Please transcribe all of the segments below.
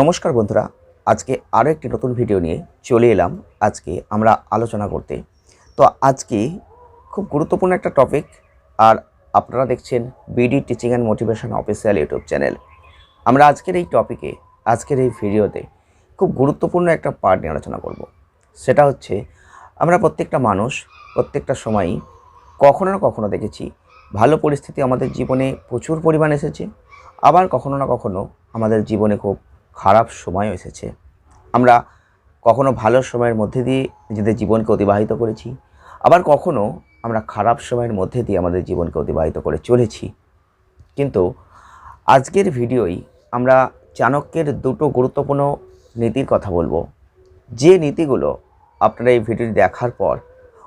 নমস্কার বন্ধুরা, আজকে আরও একটি নতুন ভিডিও নিয়ে চলে এলাম। আজকে আমরা আলোচনা করতে। তো আজকে খুব গুরুত্বপূর্ণ একটা টপিক আর আপনারা দেখছেন BD teaching and motivation official YouTube channel আমরা আজকের এই টপিকে আজকের এই ভিডিওতে খুব গুরুত্বপূর্ণ একটা পার্ট নিয়ে আলোচনা করব। সেটা হচ্ছে, আমরা প্রত্যেকটা মানুষ প্রত্যেকটা সময়ই কখনো না কখনো দেখেছি, ভালো পরিস্থিতি আমাদের জীবনে প্রচুর পরিমাণ এসেছে, আবার কখনো না কখনো আমাদের জীবনে খুব খারাপ সময়ও এসেছে। আমরা কখনো ভালো সময়ের মধ্যে দিয়ে নিজেদের জীবনকে অতিবাহিত করেছি, আবার কখনো আমরা খারাপ সময়ের মধ্যে দিয়ে আমাদের জীবনকে অতিবাহিত করে চলেছি। কিন্তু আজকের ভিডিওই আমরা চাণক্যের দুটো গুরুত্বপূর্ণ নীতির কথা বলব। যে নীতিগুলো আপনারা এই ভিডিওটি দেখার পর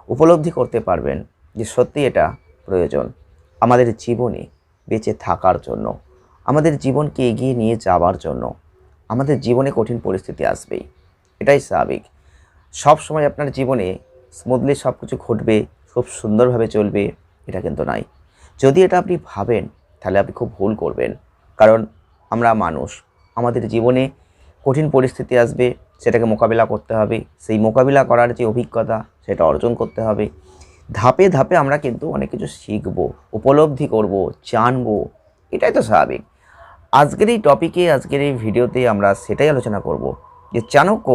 উপলব্ধি করতে পারবেন যে সত্যি এটা প্রয়োজন। আমাদের জীবনে বেঁচে থাকার জন্য, আমাদের জীবনকে এগিয়ে নিয়ে যাওয়ার জন্য। আমাদের জীবনে কঠিন পরিস্থিতি আসবেই। এটাই স্বাভাবিক। সব সময় আপনার জীবনে স্মুথলি সব কিছু ঘটবে, খুব সুন্দরভাবে চলবে, এটা কিন্তু নয়। যদি এটা আপনি ভাবেন, তাহলে আপনি খুব ভুল করবেন। কারণ আমরা মানুষ, আমাদের জীবনে কঠিন পরিস্থিতি আসবে, সেটাকে মোকাবিলা করতে হবে। সেই মোকাবিলা করার যে অভিজ্ঞতা, সেটা অর্জন করতে হবে। ধাপে ধাপে আমরা কিন্তু অনেক কিছু শিখব, উপলব্ধি করব, জানব, এটাই তো স্বাভাবিক। আজকের এই টপিকে আজকের এই ভিডিওতে আমরা সেটাই আলোচনা করব যে চাণক্য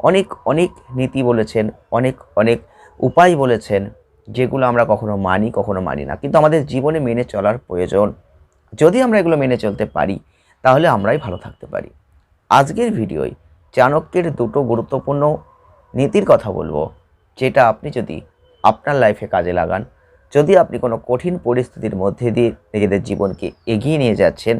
অনেক অনেক নীতি বলেছেন, অনেক অনেক উপায় বলেছেন, যেগুলো আমরা কখনো মানি কখনো মানি না। কিন্তু আমাদের জীবনে মেনে চলার প্রয়োজন। যদি আমরা এগুলো মেনে চলতে পারি, তাহলে আমরাই ভালো থাকতে পারি। আজকের ভিডিওয় চাণক্যের দুটো গুরুত্বপূর্ণ নীতির কথা বলব, যেটা আপনি যদি আপনার লাইফে কাজে লাগান, যদি আপনি কোনো কঠিন পরিস্থিতির মধ্যে দিয়ে নিজেদের জীবনকে এগিয়ে নিয়ে যাচ্ছেন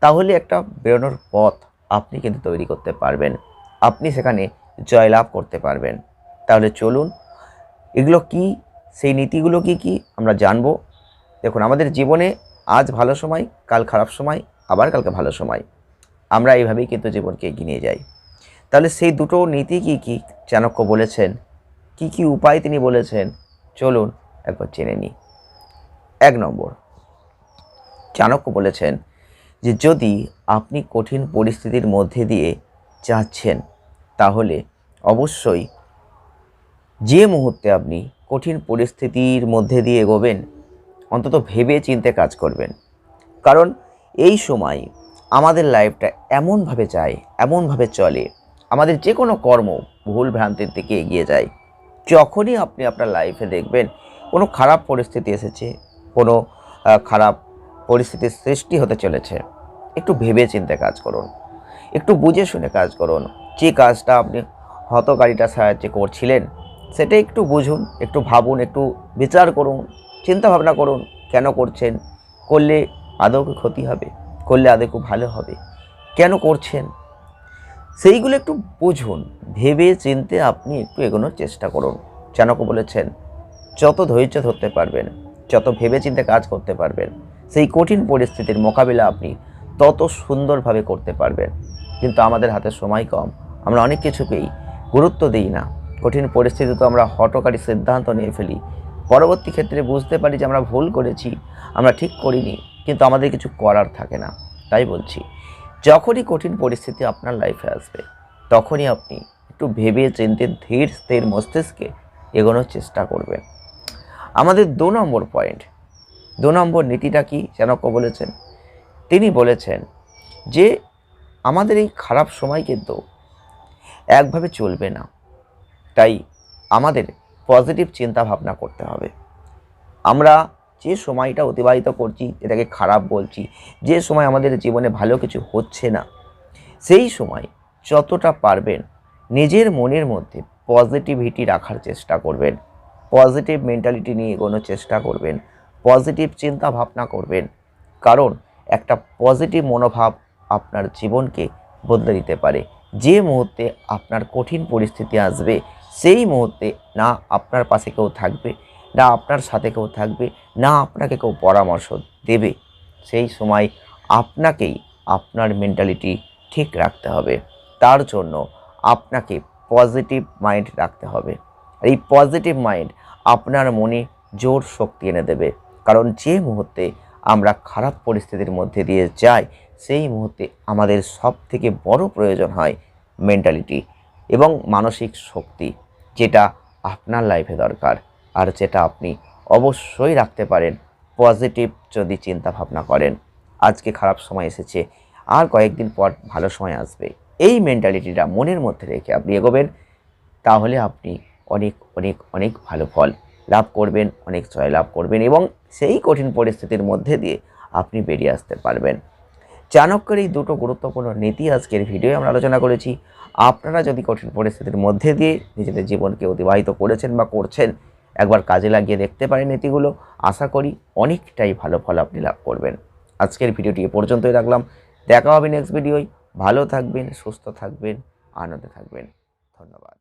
তাহলে একটা বেরোনোর পথ আপনি কিন্তু তৈরি করতে পারবেন। আপনি সেখানে জয়লাভ করতে পারবেন। তাহলে চলুন, এগুলো কি? সেই নীতিগুলো কি কি? আমরা জানব। দেখুন, আমাদের জীবনে আজ ভালো সময়, কাল খারাপ সময়, আবার কালকে ভালো সময়। আমরা এইভাবেই কিন্তু জীবনকে এগিয়ে নিয়ে যাই। তাহলে সেই দুটো নীতি কি কি? চাণক্য বলেছেন। কি কি উপায় তিনি বলেছেন? চলুন একবার জেনে নিই। এক নম্বর, চাণক্য বলেছেন যে যদি আপনি কঠিন পরিস্থিতির মধ্যে দিয়ে যাচ্ছেন, তাহলে অবশ্যই যে মুহূর্তে আপনি কঠিন পরিস্থিতির মধ্যে দিয়ে এগোবেন, অন্তত ভেবে চিনতে কাজ করবেন। কারণ এই সময় আমাদের লাইফটা এমনভাবে যায়, এমনভাবে চলে, আমাদের যে কোনো কর্ম ভুল ভ্রান্তির দিকে এগিয়ে যায়। যখনই আপনি আপনার লাইফে দেখবেন কোনো খারাপ পরিস্থিতি এসেছে, কোনো খারাপ পরিস্থিতির সৃষ্টি হতে চলেছে। একটু ভেবে চিন্তে কাজ করুন। একটু বুঝে শুনে কাজ করুন। যে কাজটা আপনি হতকারিতার সাহায্যে করছিলেন, সেটা একটু বুঝুন, একটু ভাবুন, একটু বিচার করুন চিন্তা ভাবনা করুন, কেন করছেন? করলে আদৌ ক্ষতি হবে? করলে আদৌ খুব ভালো হবে? কেন করছেন? সেইগুলো একটু বুঝুন। ভেবে চিনতে আপনি একটু এগোনোর চেষ্টা করুন। চাণক্য বলেছেন, যত ধৈর্য ধরতে পারবেন, যত ভেবে চিন্তে কাজ করতে পারবেন সেই কঠিন পরিস্থিতির মোকাবিলা আপনি তত সুন্দরভাবে করতে পারবেন। কিন্তু আমাদের হাতে সময় কম। আমরা অনেক কিছুকেই গুরুত্ব দিই না। কঠিন পরিস্থিতিতে আমরা হটকারী সিদ্ধান্ত নিয়ে ফেলি। পরবর্তী ক্ষেত্রে বুঝতে পারি যে আমরা ভুল করেছি, আমরা ঠিক করিনি, কিন্তু আমাদের কিছু করার থাকে না। তাই বলছি, যখনই কঠিন পরিস্থিতি আপনার লাইফে আসবে, তখনই আপনি একটু ভেবে চিনতে ধীর, স্থির মস্তিষ্কে এগোনোর চেষ্টা করবেন। আমাদের দু নম্বর পয়েন্ট দু নম্বর নীতিটা কি চাণক্য বলেছেন? তিনি বলেছেন যে, আমাদের এই খারাপ সময় কিন্তু একভাবে চলবে না। তাই আমাদের পজিটিভ চিন্তা ভাবনা করতে হবে। আমরা যে সময়টা অতিবাহিত করছি, এটাকে খারাপ বলছি, যে সময় আমাদের জীবনে ভালো কিছু হচ্ছে না, সেই সময় যতটা পারবেন নিজের মনের মধ্যে পজিটিভিটি রাখার চেষ্টা করবেন। পজিটিভ মেন্টালিটি নিয়ে এগোনোর চেষ্টা করবেন। পজিটিভ চিন্তা ভাবনা করবেন। কারণ একটা পজিটিভ মনোভাব আপনার জীবনকে বদলে দিতে পারে। যে মুহূর্তে আপনার কঠিন পরিস্থিতি আসবে, সেই মুহূর্তে না আপনার পাশে কেউ থাকবে, না আপনার সাথে কেউ থাকবে, না আপনাকে কেউ পরামর্শ দেবে। সেই সময় আপনাকেই আপনার মেন্টালিটি ঠিক রাখতে হবে। তার জন্য আপনাকে পজিটিভ মাইন্ড রাখতে হবে। এই পজিটিভ মাইন্ড আপনার মনে জোর শক্তি এনে দেবে। কারণ যে মুহূর্তে আমরা খারাপ পরিস্থিতির মধ্যে দিয়ে যাই, সেই মুহূর্তে আমাদের সব থেকে বড় প্রয়োজন হয় মেন্টালিটি এবং মানসিক শক্তি, যেটা আপনার লাইফে দরকার। আর যেটা আপনি অবশ্যই রাখতে পারেন পজিটিভ যদি চিন্তা ভাবনা করেন। আজকে খারাপ সময় এসেছে, আর কয়েকদিন পর ভালো সময় আসবে। এই মেন্টালিটিটা মনের মধ্যে রেখে আপনি এগোবেন, তাহলে আপনি অনেক অনেক অনেক ভালো ফল। লাভ করবেন, অনেক জয় লাভ করবেন এবং সেই কঠিন পরিস্থিতির মধ্যে দিয়ে আপনি বেরিয়ে আসতে পারবেন। চাণক্যের এই দুটো গুরুত্বপূর্ণ নীতি আজকের ভিডিও আমরা আলোচনা করেছি। আপনারা যদি কঠিন পরিস্থিতির মধ্যে দিয়ে নিজেদের জীবনকে অতিবাহিত করেছেন বা করছেন, একবার কাজে লাগিয়ে দেখতে পারেন নীতিগুলো, আশা করি অনেকটাই ভালো ফল আপনি লাভ করবেন। আজকের ভিডিওটি এ পর্যন্তই রাখলাম। দেখা হবে নেক্সট ভিডিওয়। ভালো থাকবেন, সুস্থ থাকবেন, আনন্দে থাকবেন। ধন্যবাদ।